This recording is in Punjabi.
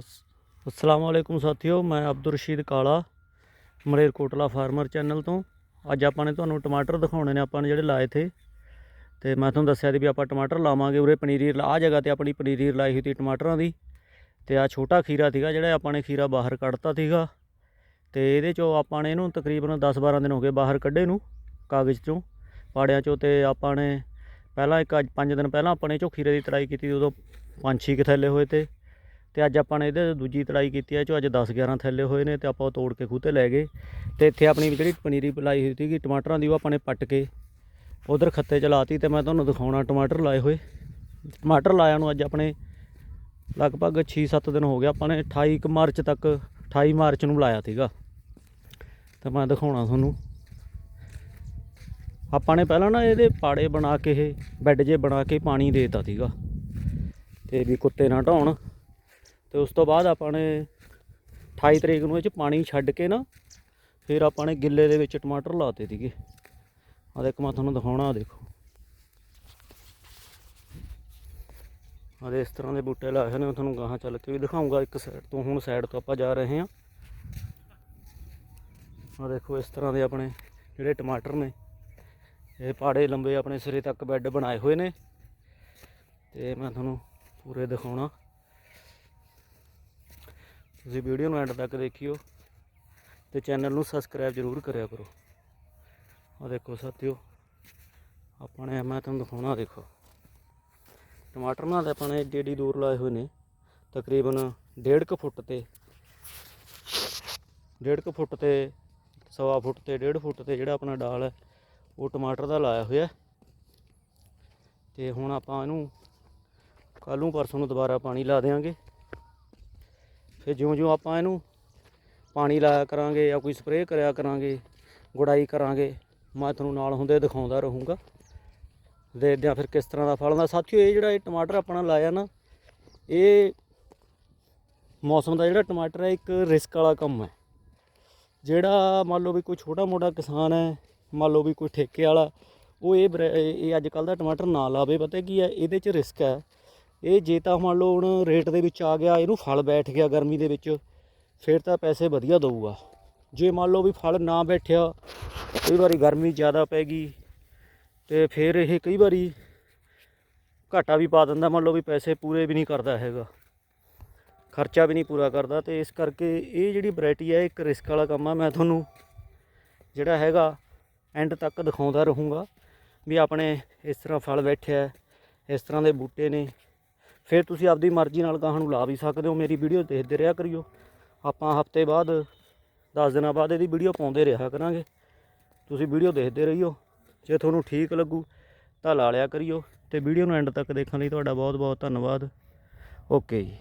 ਅਸਲਾਮ ਵਾਲੇਕੁਮ ਸਾਥੀਓ, ਮੈਂ ਅਬਦੁਲ ਰਸ਼ੀਦ ਕਾਲਾ ਮਲੇਰਕੋਟਲਾ ਫਾਰਮਰ ਚੈਨਲ ਤੋਂ। ਅੱਜ ਆਪਾਂ ਨੇ ਤੁਹਾਨੂੰ ਟਮਾਟਰ ਦਿਖਾਉਣੇ ਨੇ, ਆਪਾਂ ਨੇ ਜਿਹੜੇ ਲਾਏ ਥੇ। ਤੇ ਮੈਂ ਤੁਹਾਨੂੰ ਦੱਸਿਆ ਸੀ ਵੀ ਆਪਾਂ ਟਮਾਟਰ ਲਾਵਾਂਗੇ ਉਰੇ ਪਨੀਰੀ ਆ ਜਗ੍ਹਾ ਤੇ ਆਪਣੀ ਪਨੀਰੀ ਲਾਈ ਹੋਈ ਸੀ ਟਮਾਟਰਾਂ ਦੀ। ਤੇ ਆ ਛੋਟਾ ਖੀਰਾ ਸੀਗਾ ਜਿਹੜਾ ਆਪਾਂ ਨੇ ਖੀਰਾ ਬਾਹਰ ਕੱਢਤਾ ਸੀਗਾ। ਤੇ ਇਹਦੇ ਚੋਂ ਆਪਾਂ ਨੇ ਇਹਨੂੰ ਤਕਰੀਬਨ 10-12 ਦਿਨ ਹੋ ਗਏ ਬਾਹਰ ਕੱਢੇ ਨੂੰ, ਕਾਗਜ਼ ਚੋਂ। ਪਾੜਿਆਂ ਚੋਂ ਤੇ ਆਪਾਂ ਨੇ ਪਹਿਲਾਂ ਇੱਕ ਅੱਜ 5 ਦਿਨ ਪਹਿਲਾਂ ਆਪਾਂ ਨੇ ਚੋਂ ਖੀਰੇ ਦੀ ਤੜਾਈ ਕੀਤੀ ਉਦੋਂ ਪੰਜ ਛੇ ਕੁ ਥੈਲੇ ਹੋਏ ਤੇ। ਤੇ ਅੱਜ ਆਪਾਂ ਨੇ ਇਹਦੇ ਦੂਜੀ ਤੜਾਈ ਕੀਤੀ ਹੈ ਚੋ ਅੱਜ 10 11 ਥੈਲੇ ਹੋਏ ਨੇ ਤੇ ਆਪਾਂ ਉਹ ਤੋੜ ਕੇ ਖੂਹ ਤੇ ਲੈ ਗਏ। ਤੇ ਇੱਥੇ ਆਪਣੀ ਜਿਹੜੀ ਪਨੀਰੀ ਪਲਾਈ ਹੋਈ ਸੀਗੀ, ਟਮਾਟਰਾਂ ਦੀ ਉਹ ਆਪਾਂ ਨੇ ਪੱਟ ਕੇ ਉਧਰ ਖੱਤੇ ਚ ਲਾਤੀ ਤੇ ਮੈਂ ਤੁਹਾਨੂੰ ਦਿਖਾਉਣਾ ਟਮਾਟਰ ਲਾਏ ਹੋਏ। ਟਮਾਟਰ ਲਾਇਆ ਨੂੰ ਅੱਜ ਆਪਣੇ ਲਗਭਗ 6-7 ਦਿਨ ਹੋ ਗਿਆ ਆਪਾਂ ਨੇ 28 ਕੁ ਮਾਰਚ ਤੱਕ 28 ਮਾਰਚ ਨੂੰ ਲਾਇਆ ਸੀਗਾ। ਤੇ ਮੈਂ ਦਿਖਾਉਣਾ ਤੁਹਾਨੂੰ। ਆਪਾਂ ਨੇ ਪਹਿਲਾਂ ਨਾ ਇਹਦੇ ਪਾੜੇ ਬਣਾ ਕੇ ਇਹ ਬੈੱਡ ਜੇ ਬਣਾ ਕੇ ਪਾਣੀ ਦੇਤਾ ਸੀਗਾ। ਤੇ ਵੀ ਕੁੱਤੇ ਨਾ ਢਾਉਣ। ਤੇ ਉਸ ਤੋਂ ਬਾਅਦ ਆਪਾਂ ਨੇ 28 ਤਰੀਕ ਨੂੰ ਇਹ ਚ ਪਾਣੀ ਛੱਡ ਕੇ ਨਾ ਫਿਰ ਆਪਾਂ ਨੇ ਗਿੱਲੇ ਦੇ ਵਿੱਚ ਟਮਾਟਰ ਲਾਤੇ ਸੀਗੇ। ਆ ਦੇਖ ਮੈਂ ਤੁਹਾਨੂੰ ਦਿਖਾਉਣਾ ਆ ਦੇਖੋ। ਆ ਦੇ ਇਸ ਤਰ੍ਹਾਂ ਦੇ ਬੂਟੇ ਲਾਏ ਹੋਏ ਨੇ, ਮੈਂ ਤੁਹਾਨੂੰ ਗਾਹਾਂ ਚੱਲ ਕੇ ਵੀ ਦਿਖਾਉਂਗਾ ਇੱਕ ਸਾਈਡ ਤੋਂ। ਹੁਣ ਸਾਈਡ ਤੋਂ ਆਪਾਂ ਜਾ ਰਹੇ ਹਾਂ। ਆ ਦੇਖੋ ਇਸ ਤਰ੍ਹਾਂ ਦੇ ਆਪਣੇ ਜਿਹੜੇ ਟਮਾਟਰ ਨੇ, ਇਹ ਪਾੜੇ ਲੰਬੇ ਆਪਣੇ ਸਿਰੇ ਤੱਕ ਬੈੱਡ ਬਣਾਏ ਹੋਏ ਨੇ। ਤੇ ਮੈਂ ਤੁਹਾਨੂੰ ਪੂਰੇ ਦਿਖਾਉਣਾ। ਤੁਸੀਂ ਵੀਡੀਓ ਨੂੰ ਐਂਡ ਤੱਕ ਦੇਖਿਓ ਤੇ ਚੈਨਲ ਨੂੰ ਸਬਸਕ੍ਰਾਈਬ ਜ਼ਰੂਰ ਕਰਿਆ ਕਰੋ। ਆ ਦੇਖੋ ਸਾਥੀਓ ਆਪਾਂ ਨੇ ਮੈਂ ਤੁਹਾਨੂੰ ਦਿਖਾਉਣਾ ਦੇਖੋ। ਟਮਾਟਰ ਨਾਲ ਆਪਾਂ ਨੇ, ਏਡੀ ਦੂਰ ਲਾਏ ਹੋਏ ਨੇ, ਤਕਰੀਬਨ 1.5 ਕੁ ਫੁੱਟ ਤੇ 1.5 ਕੁ ਫੁੱਟ ਤੇ, ਸਵਾ ਫੁੱਟ ਤੇ 1.5 ਫੁੱਟ ਤੇ ਜਿਹੜਾ ਆਪਣਾ ਡਾਲ ਹੈ, ਉਹ ਟਮਾਟਰ ਦਾ ਲਾਇਆ ਹੋਇਆ। ਤੇ ਹੁਣ ਆਪਾਂ ਇਹਨੂੰ ਕੱਲ੍ਹ ਨੂੰ ਪਰਸੋਂ ਨੂੰ ਦੁਬਾਰਾ ਪਾਣੀ ਲਾ ਦੇਵਾਂਗੇ ਫਿਰ ਜਿਉਂ-ਜਿਉਂ ਆਪਾਂ ਇਹਨੂੰ ਪਾਣੀ ਲਾਇਆ ਕਰਾਂਗੇ ਜਾਂ ਕੋਈ ਸਪਰੇਅ ਕਰਿਆ ਕਰਾਂਗੇ, ਗੁਡਾਈ ਕਰਾਂਗੇ, ਮੈਂ ਤੁਹਾਨੂੰ ਨਾਲ ਹੁੰਦੇ ਦਿਖਾਉਂਦਾ ਰਹੂੰਗਾ। ਦੇਖਦੇ ਹਾਂ ਫਿਰ ਕਿਸ ਤਰ੍ਹਾਂ ਦਾ ਫਲ ਹੁੰਦਾ ਸਾਥੀਓ, ਇਹ ਜਿਹੜਾ ਇਹ ਟਮਾਟਰ ਆਪਣਾ ਲਾਇਆ ਨਾ, ਇਹ ਮੌਸਮ ਦਾ ਜਿਹੜਾ ਟਮਾਟਰ ਹੈ, ਇੱਕ ਰਿਸਕ ਵਾਲਾ ਕੰਮ ਹੈ। ਜਿਹੜਾ ਮੰਨ ਲਓ ਵੀ ਕੋਈ ਛੋਟਾ ਮੋਟਾ ਕਿਸਾਨ ਹੈ, ਮੰਨ ਲਓ ਵੀ ਕੋਈ ਠੇਕੇ ਵਾਲਾ, ਉਹ ਇਹ ਬਰ- ਇਹ ਅੱਜ ਕੱਲ ਦਾ ਟਮਾਟਰ ਨਾ ਲਾਵੇ। ਪਤਾ ਕੀ ਹੈ, ਇਹਦੇ 'ਚ ਰਿਸਕ ਹੈ। ਇਹ ਜੇ ਤਾਂ ਮੰਨ ਲਓ ਹੁਣ ਰੇਟ ਦੇ ਵਿੱਚ ਆ ਗਿਆ, ਇਹਨੂੰ ਫਲ ਬੈਠ ਗਿਆ ਗਰਮੀ ਦੇ ਵਿੱਚ, ਫਿਰ ਤਾਂ ਪੈਸੇ ਵਧੀਆ ਦਊਗਾ। ਜੇ ਮੰਨ ਲਓ ਵੀ ਫਲ ਨਾ ਬੈਠਿਆ, ਕਈ ਵਾਰੀ ਗਰਮੀ ਜ਼ਿਆਦਾ ਪੈ ਗਈ, ਤੇ ਫਿਰ ਇਹ ਕਈ ਵਾਰੀ ਘਾਟਾ ਵੀ ਪਾ ਦਿੰਦਾ, ਮੰਨ ਲਓ ਵੀ ਪੈਸੇ ਪੂਰੇ ਵੀ ਨਹੀਂ ਕਰਦਾ ਹੈਗਾ, ਖਰਚਾ ਵੀ ਨਹੀਂ ਪੂਰਾ ਕਰਦਾ, ਤੇ ਇਸ ਕਰਕੇ ਇਹ ਜਿਹੜੀ ਵੈਰਾਈਟੀ ਹੈ, ਇੱਕ ਰਿਸਕ ਵਾਲਾ ਕੰਮ ਆ। ਮੈਂ ਤੁਹਾਨੂੰ ਜਿਹੜਾ ਹੈਗਾ ਐਂਡ ਤੱਕ ਦਿਖਾਉਂਦਾ ਰਹੂੰਗਾ, ਵੀ ਆਪਣੇ ਇਸ ਤਰ੍ਹਾਂ ਫਲ ਬੈਠਿਆ, ਇਸ ਤਰ੍ਹਾਂ ਦੇ ਬੂਟੇ ਨੇ ਫਿਰ ਤੁਸੀਂ ਆਪਦੀ ਮਰਜ਼ੀ ਨਾਲ ਗਾਹਾਂ ਨੂੰ ਲਾ ਵੀ ਸਕਦੇ ਹੋ, ਮੇਰੀ ਵੀਡੀਓ ਦੇਖਦੇ ਰਿਹਾ ਕਰਿਓ। ਆਪਾਂ ਹਫ਼ਤੇ ਬਾਅਦ 10 ਦਿਨਾਂ ਬਾਅਦ ਇਹਦੀ ਵੀਡੀਓ ਪਾਉਂਦੇ ਰਿਹਾ ਕਰਾਂਗੇ। ਤੁਸੀਂ ਵੀਡੀਓ ਦੇਖਦੇ ਰਹੀਓ, ਜੇ ਤੁਹਾਨੂੰ ਠੀਕ ਲੱਗੂ ਤਾਂ ਲਾ ਲਿਆ ਕਰਿਓ। ਤੇ ਵੀਡੀਓ ਨੂੰ ਐਂਡ ਤੱਕ ਦੇਖਣ ਲਈ ਤੁਹਾਡਾ ਬਹੁਤ ਬਹੁਤ ਧੰਨਵਾਦ। ਓਕੇ ਜੀ।